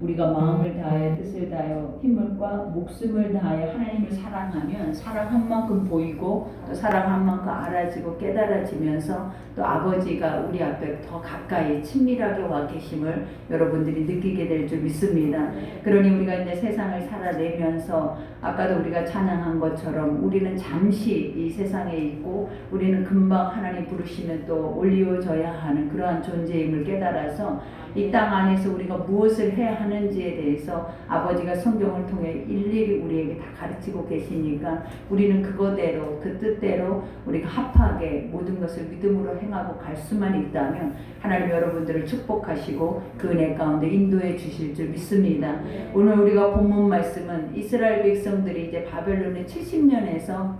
우리가 마음을 다하여 뜻을 다하여 힘을과 목숨을 다하여 하나님을 사랑하면 사랑한 만큼 보이고 또 사랑한 만큼 알아지고 깨달아지면서 또 아버지가 우리 앞에 더 가까이 친밀하게 와 계심을 여러분들이 느끼게 될 줄 믿습니다. 그러니 우리가 이제 세상을 살아내면서 아까도 우리가 찬양한 것처럼 우리는 잠시 이 세상에 있고 우리는 금방 하나님 부르시면 또 올리워져야 하는 그러한 존재임을 깨달아서 이 땅 안에서 우리가 무엇을 해야 하는지에 대해서 아버지가 성경을 통해 일일이 우리에게 다 가르치고 계시니까 우리는 그거대로 그 뜻대로 우리가 합하게 모든 것을 믿음으로 행하고 갈 수만 있다면 하나님 여러분들을 축복하시고 그 은혜 가운데 인도해 주실 줄 믿습니다. 오늘 우리가 본문 말씀은 이스라엘 백성들이 이제 바벨론의 70년에서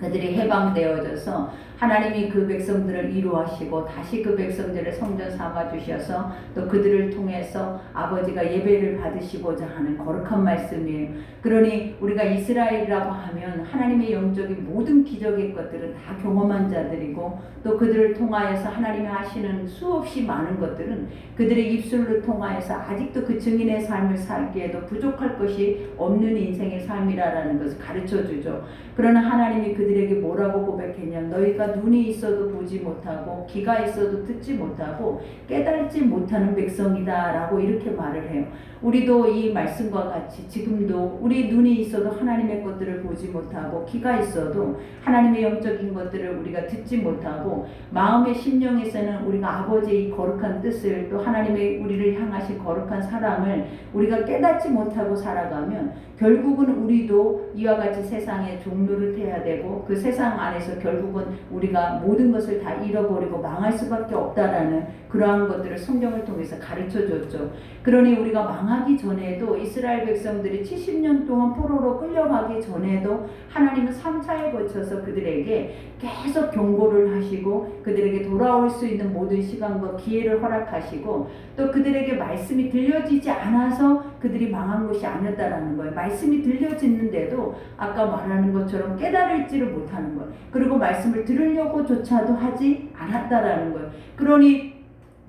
그들이 해방되어져서 하나님이 그 백성들을 이루하시고 다시 그 백성들을 성전 삼아 주셔서 또 그들을 통해서 아버지가 예배를 받으시고자 하는 거룩한 말씀이에요. 그러니 우리가 이스라엘이라고 하면 하나님의 영적인 모든 기적의 것들은 다 경험한 자들이고 또 그들을 통하여서 하나님이 하시는 수없이 많은 것들은 그들의 입술로 통하여서 아직도 그 증인의 삶을 살기에도 부족할 것이 없는 인생의 삶이라는 것을 가르쳐 주죠. 그러나 하나님이 그들에게 뭐라고 고백했냐면 너희가 눈이 있어도 보지 못하고 귀가 있어도 듣지 못하고 깨달지 못하는 백성이다라고 이렇게 말을 해요. 우리도 이 말씀과 같이 지금도 우리 눈이 있어도 하나님의 것들을 보지 못하고 귀가 있어도 하나님의 영적인 것들을 우리가 듣지 못하고 마음의 심령에서는 우리가 아버지의 이 거룩한 뜻을 또 하나님의 우리를 향하신 거룩한 사랑을 우리가 깨닫지 못하고 살아가면 결국은 우리도 이와 같이 세상의 종로를 태야 되고 그 세상 안에서 결국은 우리가 모든 것을 다 잃어버리고 망할 수밖에 없다라는 그러한 것들을 성경을 통해서 가르쳐 줬죠. 그러니 우리가 망하기 전에도 이스라엘 백성들이 70년 동안 포로로 끌려가기 전에도 하나님은 3차에 거쳐서 그들에게 계속 경고를 하시고 그들에게 돌아올 수 있는 모든 시간과 기회를 허락하시고 또 그들에게 말씀이 들려지지 않아서 그들이 망한 것이 아니었다라는 거예요. 말씀이 들려지는데도 아까 말하는 것처럼 깨달을지를 못하는 거예요. 그리고 말씀을 들 으려고조차도 하지 않았다라는 거예요. 그러니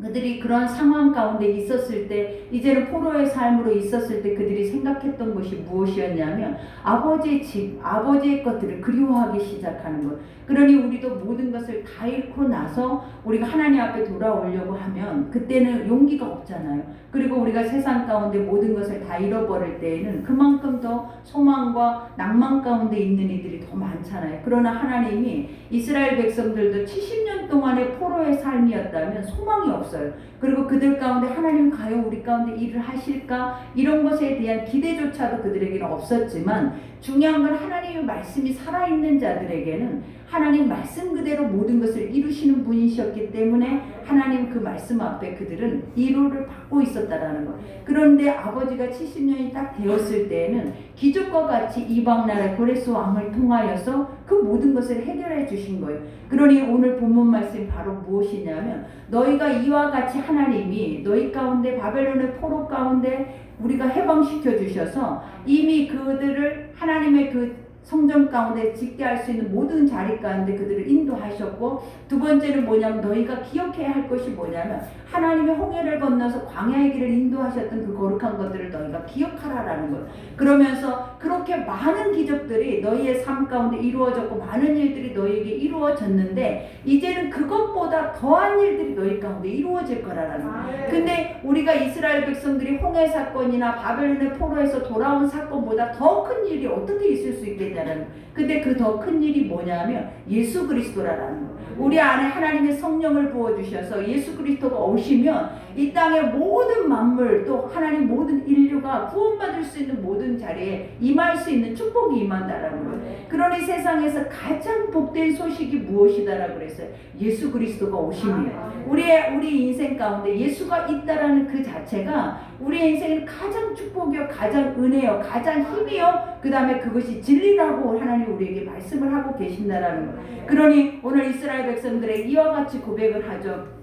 그들이 그런 상황 가운데 있었을 때 이제는 포로의 삶으로 있었을 때 그들이 생각했던 것이 무엇이었냐면 아버지의 집, 아버지의 것들을 그리워하기 시작하는 것. 그러니 우리도 모든 것을 다 잃고 나서 우리가 하나님 앞에 돌아오려고 하면 그때는 용기가 없잖아요. 그리고 우리가 세상 가운데 모든 것을 다 잃어버릴 때에는 그만큼 더 소망과 낭만 가운데 있는 이들이 더 많잖아요. 그러나 하나님이 이스라엘 백성들도 70년 동안의 포로의 삶이었다면 소망이 없어요. 그리고 그들 가운데 하나님 과연 우리 가운데 일을 하실까? 이런 것에 대한 기대조차도 그들에게는 없었지만 중요한 건 하나님의 말씀이 살아있는 자들에게는 하나님 말씀 그대로 모든 것을 이루시는 분이셨기 때문에 하나님 그 말씀 앞에 그들은 이루를 받고 있었다라는 것. 그런데 아버지가 70년이 딱 되었을 때에는 기적과 같이 이방 나라 고레스 왕을 통하여서 그 모든 것을 해결해 주신 거예요. 그러니 오늘 본문 말씀 바로 무엇이냐면 너희가 이와 같이 하나님이 너희 가운데 바벨론의 포로 가운데 우리가 해방시켜 주셔서 이미 그들을 하나님의 그 성전 가운데 짓게 할 수 있는 모든 자리 가운데 그들을 인도하셨고 두 번째는 뭐냐면 너희가 기억해야 할 것이 뭐냐면 하나님의 홍해를 건너서 광야의 길을 인도하셨던 그 거룩한 것들을 너희가 기억하라라는 것. 그러면서 그렇게 많은 기적들이 너희의 삶 가운데 이루어졌고 많은 일들이 너희에게 이루어졌는데 이제는 그것보다 더한 일들이 너희 가운데 이루어질 거라라는 것. 근데 우리가 이스라엘 백성들이 홍해 사건이나 바벨론의 포로에서 돌아온 사건보다 더 큰 일이 어떻게 있을 수 있겠냐 는 근데 그 더 큰 일이 뭐냐면 예수 그리스도라는 거. 우리 안에 하나님의 성령을 부어 주셔서 예수 그리스도가 오시면 이 땅의 모든 만물 또 하나님 모든 인류가 구원받을 수 있는 모든 자리에 임할 수 있는 축복이 임한다라는 거예요. 그러니 세상에서 가장 복된 소식이 무엇이다라고 그랬어요. 예수 그리스도가 오심이에요. 우리의 우리 인생 가운데 예수가 있다라는 그 자체가 우리 인생은 가장 축복이요, 가장 은혜요, 가장 힘이요. 그 다음에 그것이 진리라 고 하나님 우리에게 말씀을 하고 계신다라는 거. 그러니 오늘 이스라엘 백성들의 이와 같이 고백을 하죠.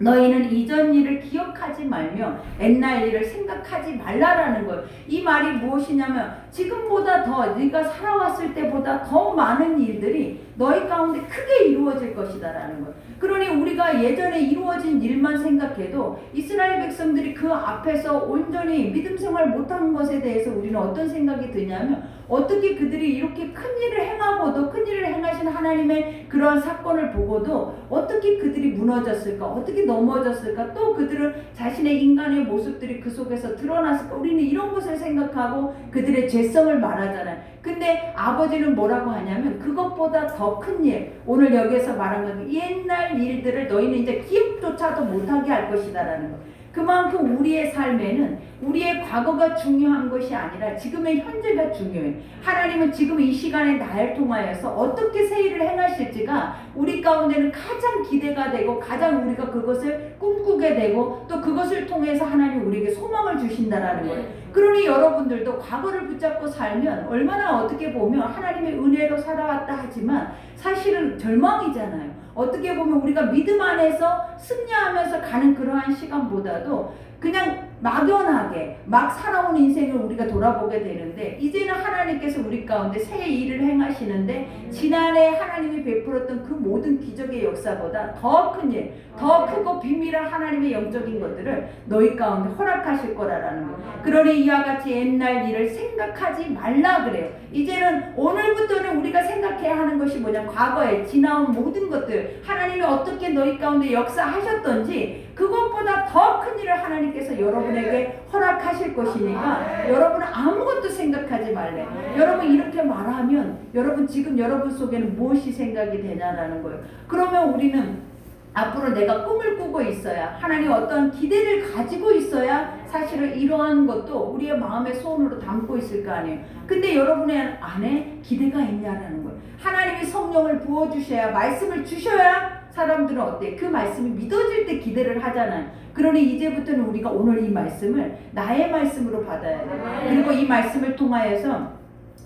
너희는 이전 일을 기억하지 말며 옛날 일을 생각하지 말라라는 거예요. 이 말이 무엇이냐면 지금보다 더 네가 살아왔을 때보다 더 많은 일들이 너희 가운데 크게 이루어질 것이다라는 것. 그러니 우리가 예전에 이루어진 일만 생각해도 이스라엘 백성들이 그 앞에서 온전히 믿음 생활 못한 것에 대해서 우리는 어떤 생각이 드냐면 어떻게 그들이 이렇게 큰 일을 행하고도 큰 일을 행하신 하나님의 그러한 사건을 보고도 어떻게 그들이 무너졌을까 어떻게 넘어졌을까 또 그들은 자신의 인간의 모습들이 그 속에서 드러났을까 우리는 이런 것을 생각하고 그들의 죄 성을 말하잖아요. 근데 아버지는 뭐라고 하냐면 그것보다 더 큰 일. 오늘 여기에서 말한 건 옛날 일들을 너희는 이제 기억조차도 못하게 할 것이다라는 거 그만큼 우리의 삶에는 우리의 과거가 중요한 것이 아니라 지금의 현재가 중요해. 하나님은 지금 이 시간에 나를 통하여서 어떻게 새 일을 행하실지가 우리 가운데는 가장 기대가 되고 가장 우리가 그것을 꿈꾸게 되고 또 그것을 통해서 하나님 우리에게 소망을 주신다라는 거예요. 그러니 여러분들도 과거를 붙잡고 살면 얼마나 어떻게 보면 하나님의 은혜로 살아왔다 하지만 사실은 절망이잖아요. 어떻게 보면 우리가 믿음 안에서 승리하면서 가는 그러한 시간보다도 그냥 막연하게 막 살아온 인생을 우리가 돌아보게 되는데 이제는 하나님께서 우리 가운데 새 일을 행하시는데 지난해 하나님이 베풀었던 그 모든 기적의 역사보다 더 큰 일, 더 크고 비밀한 하나님의 영적인 것들을 너희 가운데 허락하실 거라라는 거. 그러니 이와 같이 옛날 일을 생각하지 말라 그래요. 이제는 오늘부터는 우리가 생각해야 하는 것이 뭐냐? 과거에 지나온 모든 것들 하나님이 어떻게 너희 가운데 역사하셨던지 그것보다 더 큰 일을 하나님께서 여러분에게 허락하실 것이니까 여러분은 아무것도 생각하지 말래. 여러분 이렇게 말하면 여러분 지금 여러분 속에는 무엇이 생각이 되냐라는 거예요. 그러면 우리는 앞으로 내가 꿈을 꾸고 있어야 하나님 어떤 기대를 가지고 있어야 사실은 이러한 것도 우리의 마음의 소원으로 담고 있을 거 아니에요. 근데 여러분의 안에 기대가 있냐라는 거예요. 하나님이 성령을 부어 주셔야 말씀을 주셔야 사람들은 어때? 그 말씀이 믿어질 때 기대를 하잖아요. 그러니 이제부터는 우리가 오늘 이 말씀을 나의 말씀으로 받아야 돼. 그리고 이 말씀을 통하여서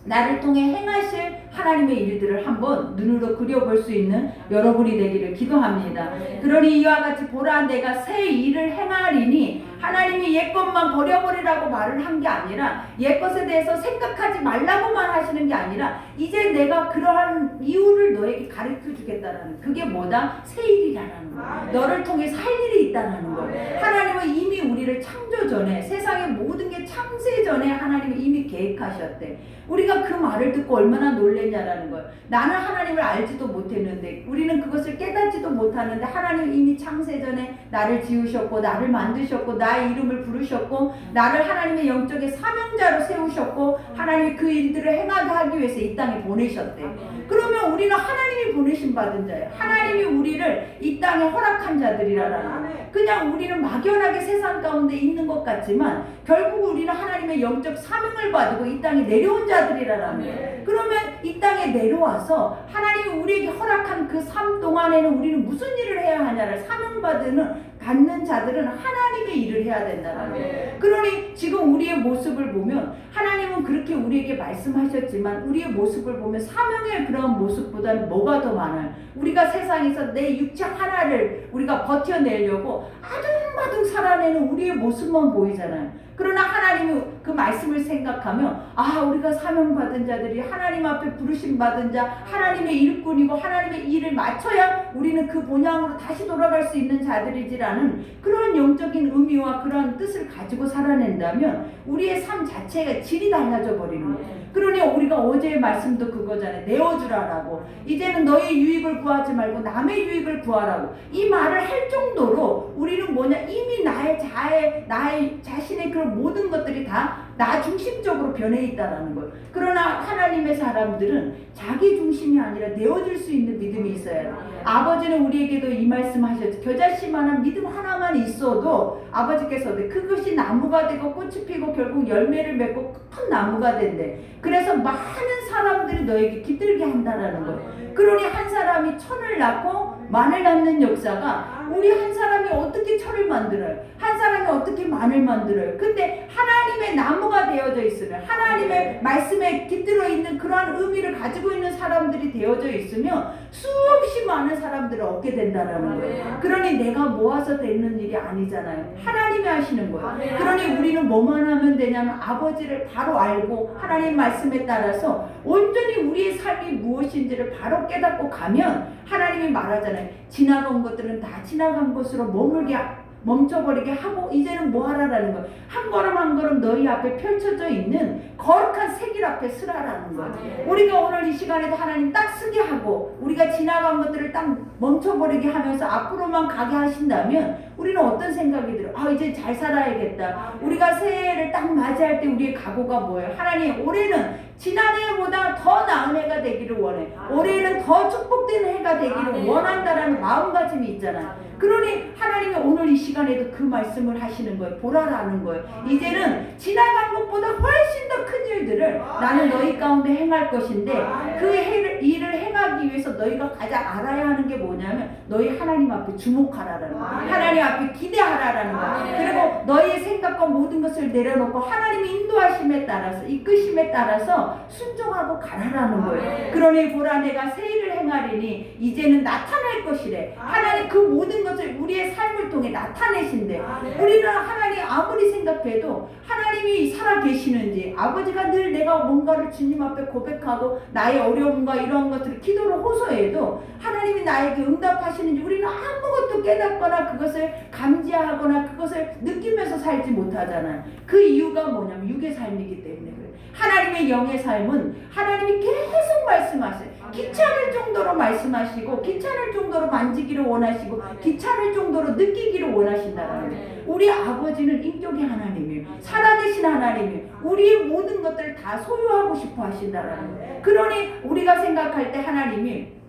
나를 통해 행하실 하나님의 일들을 한번 눈으로 그려볼 수 있는 여러분이 되기를 기도합니다. 그러니 이와 같이 보라 내가 새 일을 행하리니 하나님이 옛것만 버려버리라고 말을 한 게 아니라 옛것에 대해서 생각하지 말라고만 하시는 게 아니라 이제 내가 그러한 이유를 너에게 가르쳐 주겠다라는 그게 뭐다? 새 일이라는 거야. 너를 통해 살 일이 있다는 거야. 하나님은 이미 우리를 창조 전에 세상의 모든 게 창세 전에 하나님이 이미 계획하셨대. 우리가 그 말을 듣고 얼마나 놀 랬냐라는 거예요. 나는 하나님을 알지도 못했는데 우리는 그것을 깨닫지도 못하는데 하나님 이미 창세 전에 나를 지으셨고 나를 만드셨고 나의 이름을 부르셨고 나를 하나님의 영적인 사명자로 세우셨고 하나님이 그 일들을 행하게 하기 위해서 이 땅에 보내셨대. 그러면 우리는 하나님이 보내신 받은 자예요. 하나님이 우리를 이 땅에 허락한 자들이라라는 거예요. 그냥 우리는 막연하게 세상 가운데 있는 것 같지만 결국 우리는 하나님의 영적 사명을 받고 이 땅에 내려온 자들이라는 거예요. 그러면 이 땅에 내려와서 하나님이 우리에게 허락한 그 삶 동안에는 우리는 무슨 일을 해야 하냐를 사명받는 갖는 자들은 하나님의 일을 해야 된다는 거예요. 그러니 지금 우리의 모습을 보면 하나님은 그렇게 우리에게 말씀하셨지만 우리의 모습을 보면 사명의 그런 모습보다는 뭐가 더 많아요? 우리가 세상에서 내 육체 하나를 우리가 버텨내려고 아둥바둥 살아내는 우리의 모습만 보이잖아요. 그러나 하나님이 그 말씀을 생각하면 아 우리가 사명 받은 자들이 하나님 앞에 부르심 받은 자 하나님의 일꾼이고 하나님의 일을 마쳐야 우리는 그 본향으로 다시 돌아갈 수 있는 자들이지라 는 그런 영적인 의미와 그런 뜻을 가지고 살아낸다면 우리의 삶 자체가 질이 달라져 버리는 거예요. 그러니 우리가 어제의 말씀도 그거잖아요. 내어주라라고. 이제는 너의 유익을 구하지 말고 남의 유익을 구하라고. 이 말을 할 정도로 우리는 뭐냐 이미 나의 자의 나의 자신의 그런 모든 것들이 다나 중심적으로 변해 있다라는 거예요. 그러나 하나님의 사람들은 자기 중심이 아니라 내어줄 수 있는 믿음이 있어야 돼. 아버지는 우리에게도 이 말씀 하셨죠. 겨자씨만한 믿음 하나만 있어도 아버지께서도 그것이 나무가 되고 꽃이 피고 결국 열매를 맺고 큰 나무가 된대. 그래서 많은 사람들이 너에게 기들게 한다라는 거예요. 그러니 한 사람이 천을 낳고 만을 낳는 역사가 우리 한 사람이 어떻게 철을 만들어요? 한 사람이 어떻게 만을 만들어요? 근데 하나님의 나무가 되어져 있으면 하나님의 말씀에 깃들어 있는 그러한 의미를 가지고 있는 사람들이 되어져 있으면 수없이 많은 사람들을 얻게 된다라는 거예요. 그러니 내가 모아서 되는 일이 아니잖아요. 하나님이 하시는 거예요. 그러니 우리는 뭐만 하면 되냐면 아버지를 바로 알고 하나님 말씀에 따라서 온전히 우리의 삶이 무엇인지를 바로 깨닫고 가면 하나님이 말하잖아요. 지나간 것들은 다 지나간 것으로 머물게 멈춰버리게 하고 이제는 뭐 하라라는 거예요. 한 걸음 한 걸음 너희 앞에 펼쳐져 있는 거룩한 세길 앞에 서라라는 거예요. 우리가 오늘 이 시간에도 하나님 딱 쓰게 하고 우리가 지나간 것들을 딱 멈춰버리게 하면서 앞으로만 가게 하신다면 우리는 어떤 생각이 들어? 아 이제 잘 살아야겠다. 우리가 새해를 딱 맞이할 때 우리의 각오가 뭐예요? 하나님 올해는 지난해보다 더 나은 해가 되기를 원해. 올해는 더 축복된 해가 되기를. 원한다라는 마음가짐이 있잖아요. 그러니 하나님이 오늘 이 시간에도 그 말씀을 하시는 거예요. 보라라는 거예요. 이제는 지나간 것보다 훨씬 더 큰 일들을 나는 너희 가운데 행할 것인데 그 일을 행하기 위해서 너희가 가장 알아야 하는 게 뭐냐면 너희 하나님 앞에 주목하라라는 거예요. 하나님 앞에 기대하라라는 거예요. 그리고 너희의 생각과 모든 것을 내려놓고 하나님의 인도하심에 따라서 이끄심에 따라서 순종하고 가라라는 거예요. 그러니 보라 내가 새 일을 행하리니 이제는 나타날 것이래. 하나님 그 모든 것을 우리의 삶을 통해 나타내신대. 우리는 하나님 아무리 생각해도 하나님이 살아 계시는지 아버지가 늘 내가 뭔가를 주님 앞에 고백하고 나의 어려움과 이런 것들을 기도로 호소해도 하나님이 나에게 응답하시는지 우리는 아무것도 깨닫거나 그것을 감지하거나 그것을 느끼면서 살지 못하잖아요. 그 이유가 뭐냐면 육의 삶이기 때문에 그래요. 하나님의 영의 삶은 하나님이 계속 말씀하세요. 귀찮을 정도로 말씀하시고 귀찮을 정도로 만지기를 원하시고 귀찮을 정도로 느끼기를 원하신다는 거예요. 우리 아버지는 인격의 하나님이에요. 살아계신 하나님이에요. 우리의 모든 것들을 다 소유하고 싶어 하신다라는 거예요. 그러니 우리가 생각할 때 하나님이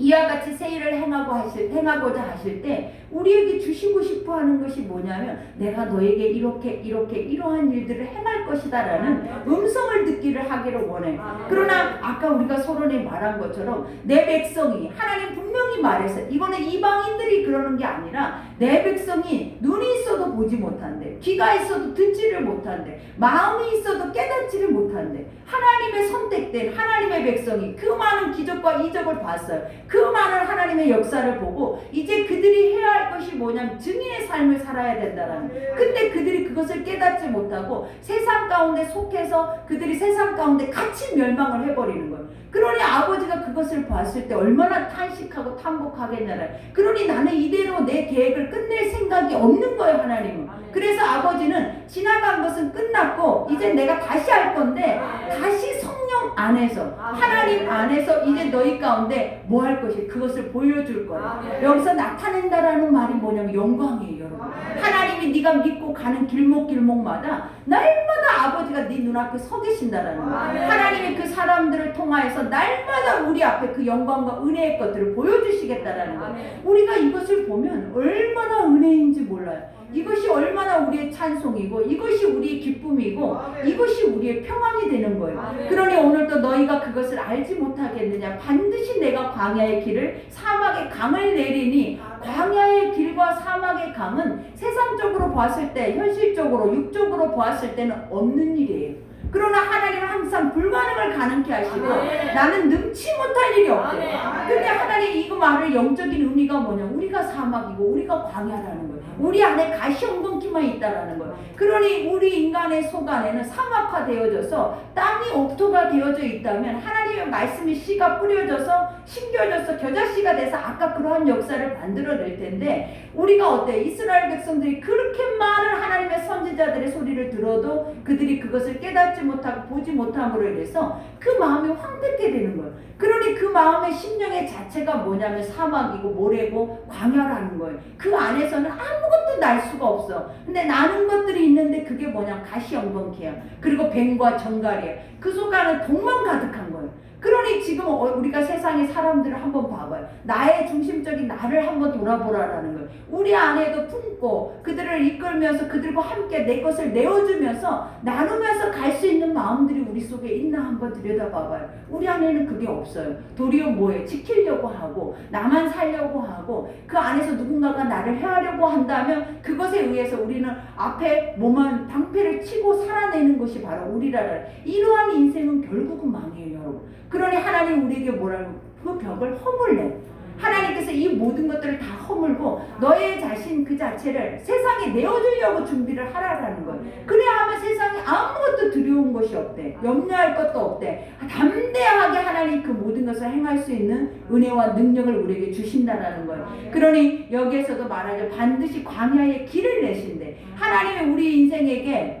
이와 같이 세일을 행하고 하실, 행하고자 하실 때 우리에게 주시고 싶어 하는 것이 뭐냐면 내가 너에게 이렇게 이렇게 이러한 일들을 행할 것이다 라는 음성을 듣기를 하기를 원해요. 그러나 아까 우리가 서론에 말한 것처럼 내 백성이 하나님 분명히 말해서 이거는 이방인들이 그러는 게 아니라 내 백성이 눈이 있어도 보지 못한대 귀가 있어도 듣지를 못한대 마음이 있어도 깨닫지를 못한대. 하나님의 선택된 하나님의 백성이 그 많은 기적과 이적을 봤어요 그 많은 하나님의 역사를 보고 이제 그들이 해야 할 것이 뭐냐면 증인의 삶을 살아야 된다라는. 근데 그들이 그것을 깨닫지 못하고 세상 가운데 속해서 그들이 세상 가운데 같이 멸망을 해버리는 거예요. 그러니 아버지가 그것을 봤을 때 얼마나 탄식하고 탐복하겠냐라. 그러니 나는 이대로 내 계획을 끝낼 생각이 없는 거예요, 하나님은. 그래서 아버지는 지나간 것은 끝났고 이제 내가 다시 할 건데 다시 성령 안에서 하나님 안에서 이제 너희 가운데 뭐 할 것이 그것을 보여줄 거예요. 여기서 나타낸다라는 말이 뭐냐면 영광이에요, 여러분. 하나님이 네가 믿고 가는 길목 길목마다 날마다 아버지가 네 눈앞에 서 계신다라는 거예요. 하나님이 그 사람들을 통하여서 날마다 우리 앞에 그 영광과 은혜의 것들을 보여주시겠다라는 거예요. 우리가 이것을 보면 얼마나 은혜인지 몰라요. 이것이 얼마나 우리의 찬송이고 이것이 우리의 기쁨이고 이것이 우리의 평안이 되는 거예요. 그러니 오늘도 너희가 그것을 알지 못하겠느냐 반드시 내가 광야의 길을 사막의 강을 내리니 광야의 길과 사막의 강은 세상적으로 봤을 때 현실적으로 육적으로 보았을 때는 없는 일이에요. 그러나 하나님은 항상 불가능을 가능케 하시고 아멘. 나는 능치 못할 일이 없대. 아멘. 근데 하나님 이거 말을 영적인 의미가 뭐냐? 우리가 사막이고 우리가 광야라는 거예요. 우리 안에 가시 엉겅퀴만 있다라는 거예요. 그러니 우리 인간의 속 안에는 사막화되어져서 땅이 옥토가 되어져 있다면 하나님의 말씀이 씨가 뿌려져서 심겨져서 겨자씨가 돼서 아까 그러한 역사를 만들어낼 텐데 우리가 어때? 이스라엘 백성들이 그렇게 많은 하나님의 선지자들의 소리를 들어도 그들이 그것을 깨닫지 못하고 보지 못함으로 인해서 그 마음이 황폐게 되는 거예요. 그러니 그 마음의 심령의 자체가 뭐냐면 사막이고 모래고 광야라는 거예요. 그 안에서는 아무 것도 날 수가 없어. 근데 나는 것들이 있는데 그게 뭐냐 가시엉겅퀴야. 그리고 뱀과 정갈이야. 그 속안은 독만 가득한 거예요. 그러니 지금 어- 우리가 세상의 사람들을 한번 봐봐요. 나의 중심적인 나를 한번 돌아보라라는 거예요. 우리 안에도 품고 그들을 이끌면서 그들과 함께 내 것을 내어주면서 나누면서 갈 수 있는 마음들이 우리 속에 있나 한번 들여다봐봐요. 우리 안에는 그게 없어요. 도리어 뭐예요? 지키려고 하고 나만 살려고 하고 그 안에서 누군가가 나를 해하려고 한다면 그것에 의해서 우리는 앞에 몸은 방패를 치고 살아내는 것이 바로 우리라는 이러한 인생은 결국은 망해요, 여러분. 그러니 하나님 우리에게 뭐라고 그 벽을 허물래. 하나님께서 이 모든 것들을 다 허물고 너의 자신 그 자체를 세상에 내어주려고 준비를 하라라는 거예요. 그래야 하면 세상에 아무 두려운 것이 없대. 염려할 것도 없대. 담대하게 하나님 그 모든 것을 행할 수 있는 은혜와 능력을 우리에게 주신다라는 거예요. 그러니 여기에서도 말하죠. 반드시 광야에 길을 내신대. 하나님이 우리 인생에게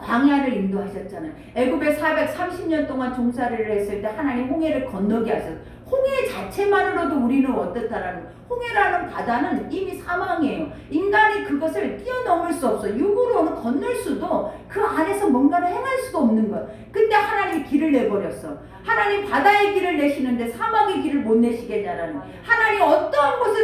광야를 인도하셨잖아요. 애굽에 430년 동안 종살이를 했을 때 하나님 홍해를 건너게 하셨어요. 홍해 자체만으로도 우리는 어떻다라는. 홍해라는 바다는 이미 사망이에요. 인간이 그것을 뛰어넘을 수 없어. 육으로는 건널 수도 그 안에서 뭔가를 행할 수도 없는 거예요. 근데 하나님이 길을 내버렸어. 하나님 바다의 길을 내시는데 사막의 길을 못 내시겠냐라는. 하나님 어떠한 길을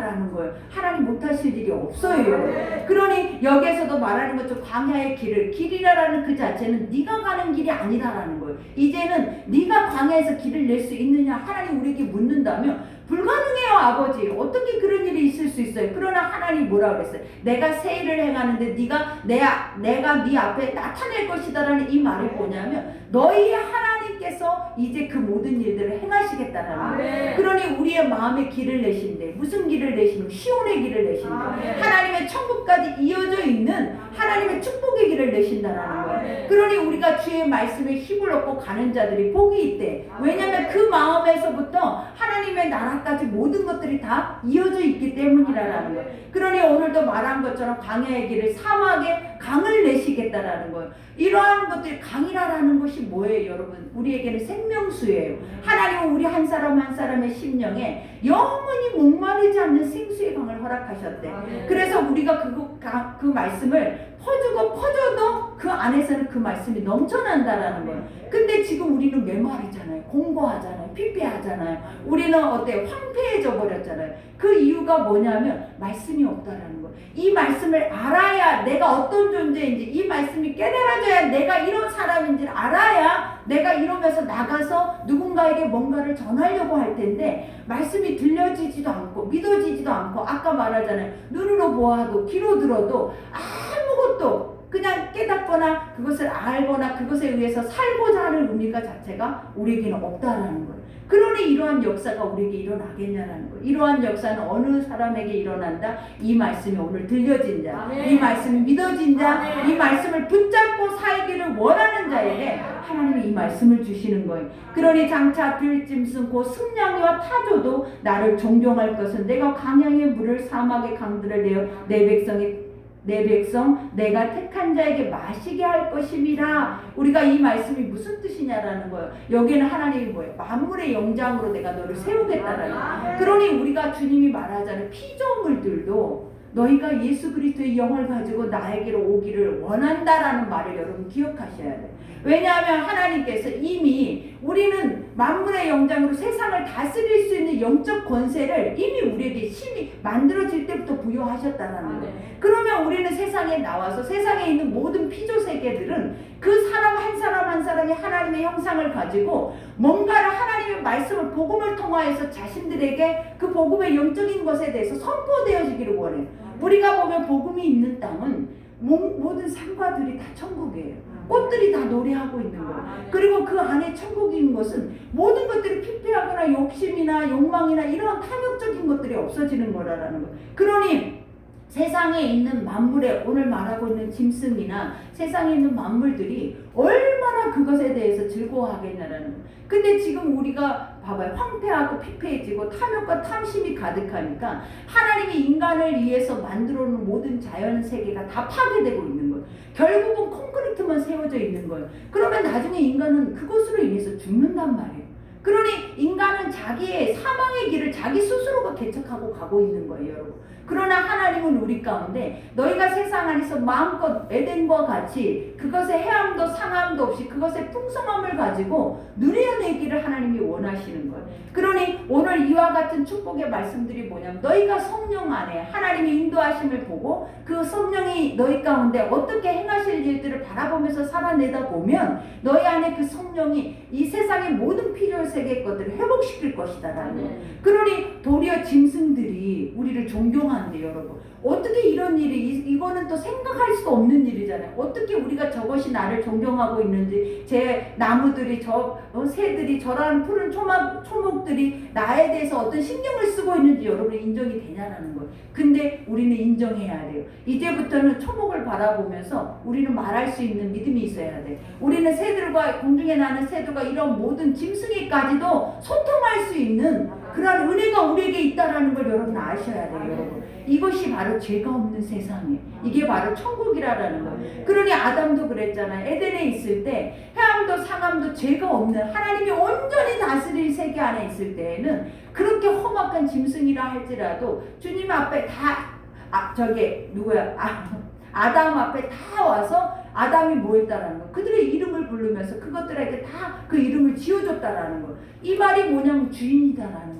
못 내겠냐라는 거예요. 하나님 못하실 일이 없어요. 그러니 여기에서도 말하는 것처럼 광야의 길을 길이라는 그 자체는 네가 가는 길이 아니다라는 거예요. 이제는 네가 광야에서 길을 낼 수 있느냐 하나님 우리에게 묻는다면 불가능해요 아버지. 어떻게 그런 일이 있을 수 있어요? 그러나 하나님 뭐라 그랬어요? 내가 새 일을 행하는데 네가 내, 아- 내가 네 앞에 나타낼 것이다라는 이 말이 뭐냐면 너희 하나님께서 이제 그 모든 일들을 행하시겠다라는 거예요. 그러니 우리의 마음의 길을 내신대. 무슨 길을 내시는 시온의 길을 내신대. 하나님의 천국까지 이어져 있는 하나님의 축복의 길을 내신다라는 거예요. 그러니 우리가 주의 말씀에 힘을 얻고 가는 자들이 복이 있대. 왜냐하면 그 마음에서부터 하나님의 나라 까지 모든 것들이 다 이어져 있기 때문이라는 거예요. 그러니 오늘도 말한 것처럼 강야의 길을 사막에 강을 내시겠다라는 거예요. 이러한 것들이 강이라는 것이 뭐예요, 여러분? 우리에게는 생명수예요. 하나님은 우리 한 사람 한 사람의 심령에 영원히 목마르지 않는 생수의 강을 허락하셨대. 그래서 우리가 그, 가- 그 말씀을 퍼주고 퍼줘도 그 안에서는 그 말씀이 넘쳐난다라는 거예요. 근데 지금 우리는 메마르잖아요. 공고하잖아요. 피폐하잖아요. 우리는 어때요? 황폐해져 버렸잖아요. 그 이유가 뭐냐면 말씀이 없다라는 거예요. 이 말씀을 알아야 내가 어떤 존재인지 이 말씀이 깨달아져야 내가 이런 사람인지를 알아야 내가 이러면서 나가서 누군가에게 뭔가를 전하려고 할 텐데 말씀이 들려지지도 않고 믿어지지도 않고 아까 말하잖아요. 눈으로 보아도 귀로 들어도 아무것도 그냥 깨닫거나 그것을 알거나 그것에 의해서 살고자 하는 의미가 자체가 우리에게는 없다라는 거예요. 그러니 이러한 역사가 우리에게 일어나겠냐라는 거예요. 이러한 역사는 어느 사람에게 일어난다? 이 말씀이 오늘 들려진 자, 아멘. 이 말씀이 믿어진 자, 아멘. 이 말씀을 붙잡고 살기를 원하는 자에게 하나님이 이 말씀을 주시는 거예요. 그러니 장차 들짐승 곧 승냥이와 타조도 나를 존경할 것은 내가 강양의 물을 사막의 강들을 내어 내 백성이 내 백성 내가 택한 자에게 마시게 할 것임이라 우리가 이 말씀이 무슨 뜻이냐라는 거예요. 여기는 하나님이 뭐예요? 만물의 영장으로 내가 너를 세우겠다라는 거예요. 그러니 우리가 주님이 말하자는 피조물들도 너희가 예수 그리스도의 영을 가지고 나에게로 오기를 원한다라는 말을 여러분 기억하셔야 돼요. 왜냐하면 하나님께서 이미 우리는 만물의 영장으로 세상을 다스릴 수 있는 영적 권세를 이미 우리에게 심히 만들어질 때부터 부여하셨다라는 거예요. 그러면 우리는 세상에 나와서 세상에 있는 모든 피조 세계들은 그 사람 한 사람 한 사람이 하나님의 형상을 가지고 뭔가를 하나님의 말씀을 복음을 통하여서 자신들에게 그 복음의 영적인 것에 대해서 선포되어지기를 원해요. 우리가 보면 복음이 있는 땅은 모- 모든 산과들이 다 천국이에요. 꽃들이 다 노래하고 있는 거예요. 그리고 그 안에 천국인 것은 모든 것들이 피폐하거나 욕심이나 욕망이나 이런 탐욕적인 것들이 없어지는 거라는 거예요. 그러니 세상에 있는 만물에 오늘 말하고 있는 짐승이나 세상에 있는 만물들이 얼마나 그것에 대해서 즐거워하겠냐라는. 근데 지금 우리가 봐봐요. 황폐하고 피폐해지고 탐욕과 탐심이 가득하니까 하나님이 인간을 위해서 만들어 놓은 모든 자연 세계가 다 파괴되고 있는 거예요. 결국은 콘크리트만 세워져 있는 거예요. 그러면 나중에 인간은 그것으로 인해서 죽는단 말이에요. 그러니 인간은 자기의 사망의 길을 자기 스스로가 개척하고 가고 있는 거예요, 여러분. 그러나 하나님은 우리 가운데 너희가 세상 안에서 마음껏 에덴과 같이 그것의 해함도 상함도 없이 그것의 풍성함을 가지고 누려내기를 하나님이 원하시는 거예요. 그러니 오늘 이와 같은 축복의 말씀들이 뭐냐면 너희가 성령 안에 하나님의 인도하심을 보고 그 성령이 너희 가운데 어떻게 행하실 일들을 바라보면서 살아내다 보면 너희 안에 그 성령이 이 세상의 모든 필요 세계 것들을 회복시킬 것이다라는 거예요. 그러니 도리어 짐승들이 우리를 존경하는 데 여러분 어떻게 이런 일이 이- 이거는 또 생각할 수 없는 일이잖아요. 어떻게 우리가 저것이 나를 존경하고 있는지 제 나무들이 저 어, 새들이 저런 푸른 초목, 초목들이 나에 대해서 어떤 신경을 쓰고 있는지 여러분이 인정이 되냐라는 거예요. 근데 우리는 인정해야 돼요. 이제부터는 초목을 바라보면서 우리는 말할 수 있는 믿음이 있어야 돼. 우리는 새들과 공중에 나는 새들과 이런 모든 짐승이까지도 소통할 수 있는 그러한 은혜가 우리에게 있다라는 걸 여러분 아셔야 돼요, 여러분. 이것이 바로 죄가 없는 세상이에요. 이게 바로 천국이라는 거예요. 그러니 아담도 그랬잖아요. 에덴에 있을 때 해암도 상암도 죄가 없는 하나님이 온전히 다스릴 세계 안에 있을 때에는 그렇게 험악한 짐승이라 할지라도 주님 앞에 다 아, 저기 누구야? 아, 아담 앞에 다 와서 아담이 뭐 했다라는 거. 그들의 이름을 부르면서 그것들에게 다 그 이름을 지어줬다라는 거. 이 말이 뭐냐면 주인이다라는 거예요.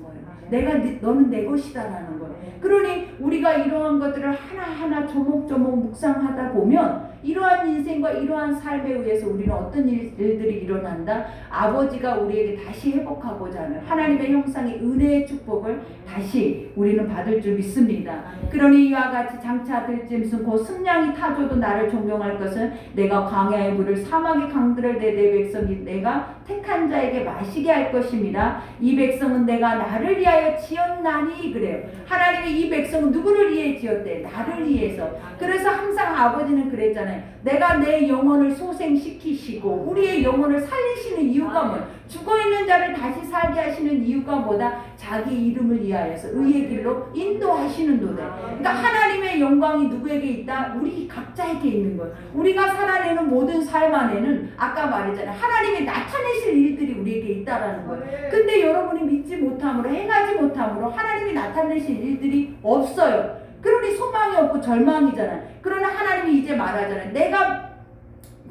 내가 네- 너는 내 것이다라는 거예요. 그러니 우리가 이러한 것들을 하나하나 조목조목 묵상하다 보면 이러한 인생과 이러한 삶에 의해서 우리는 어떤 일- 일들이 일어난다? 아버지가 우리에게 다시 회복하고자 하는 하나님의 형상의 은혜의 축복을 다시 우리는 받을 줄 믿습니다. 그러니 이와 같이 장차 들 짐승 곧 승냥이 타줘도 나를 존경할 것은 내가 광야의 물을 사막의 강들을 내 내 백성이 내가 택한 자에게 마시게 할 것입니다. 이 백성은 내가 나를 위하여 지었나니 그래요. 하나님이 이 백성은 누구를 위해 지었대? 나를 위해서. 그래서 항상 아버지는 그랬잖아요. 내가 내 영혼을 소생시키시고 우리의 영혼을 살리시는 이유가 뭐야? 죽어 있는 자를 다시 살게 하시는 이유가 뭐다? 자기 이름을 위하여서 의의 길로 인도하시는도다. 그러니까 하나님의 영광이 누구에게 있다? 우리 각자에게 있는 거예요. 우리가 살아내는 모든 삶 안에는 아까 말했잖아요. 하나님이 나타내실 일들이 우리에게 있다라는 거예요. 근데 여러분이 믿지 못함으로 행하지 못함으로 하나님이 나타내실 일들이 없어요. 그러니 소망이 없고 절망이잖아요. 그러나 하나님이 이제 말하잖아요. 내가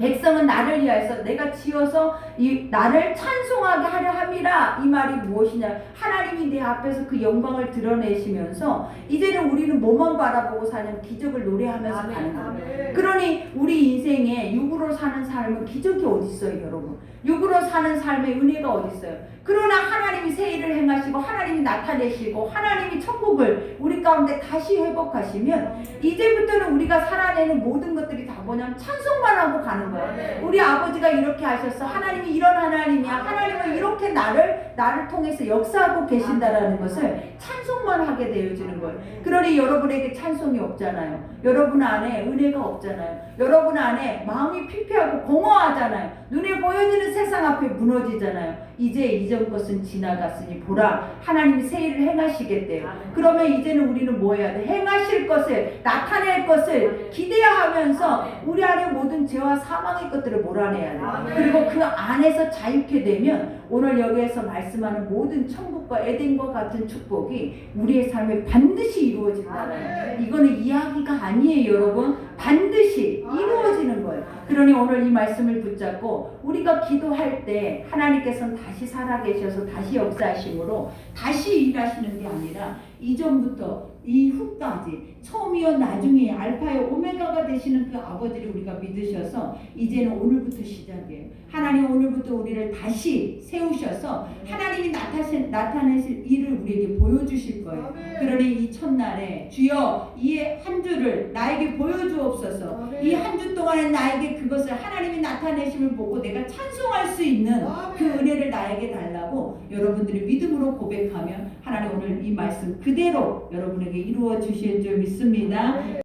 백성은 나를 위하여서 내가 지어서 이 나를 찬송하게 하려 함이라 이 말이 무엇이냐 하나님이 내 앞에서 그 영광을 드러내시면서 이제는 우리는 뭐만 바라보고 사냐면 기적을 노래하면서 가는 거예요. 그러니 우리 인생에 육으로 사는 삶은 기적이 어디 있어요, 여러분? 육으로 사는 삶의 은혜가 어디 있어요? 그러나 하나님이 새 일을 행하시고 하나님이 나타내시고 하나님이 천국을 우리 가운데 다시 회복하시면 이제부터는 우리가 살아내는 모든 것들이 다 뭐냐면 찬송만 하고 가는 거예요. 우리 아버지가 이렇게 하셨어. 하나님이 이런 하나님이야. 하나님은 이렇게 나를 나를 통해서 역사하고 계신다라는 것을 찬송만 하게 되어지는 거예요. 그러니 여러분에게 찬송이 없잖아요. 여러분 안에 은혜가 없잖아요. 여러분 안에 마음이 피폐하고 공허하잖아요. 눈에 보여지는 세상 앞에 무너지잖아요. 이제 이전 것은 지나갔으니 보라 하나님이 새 일을 행하시겠대요. 그러면 이제는 우리는 뭐 해야 돼? 행하실 것을 나타낼 것을 기대하면서 우리 안에 모든 죄와 사망의 것들을 몰아내야 돼. 그리고 그 안에서 자유케 되면 오늘 여기에서 말씀하는 모든 천국과 에덴과 같은 축복이 우리의 삶에 반드시 이루어진다는 이거는 이야기가 아니에요, 여러분. 반드시 거예요. 그러니 오늘 이 말씀을 붙잡고 우리가 기도할 때 하나님께서는 다시 살아계셔서 다시 역사하심으로 다시 일하시는 게 아니라 이전부터 이후까지 처음이요 나중에 알파요 오메가가 되시는 그 아버지를 우리가 믿으셔서 이제는 오늘부터 시작이에요. 하나님 오늘부터 우리를 다시 세우셔서 하나님이 나타내실, 나타내실 일을 우리에게 보여주실 거예요. 그러니 이 첫날에 주여 이 한 주를 나에게 보여주옵소서 이 한 주 동안에 나에게 그것을 하나님이 나타내심을 보고 내가 찬송할 수 있는 그 은혜를 나에게 달라고 여러분들이 믿음으로 고백하면 하나님 오늘 이 말씀 그대로 여러분 에게 이루어 주실 줄 믿습니다.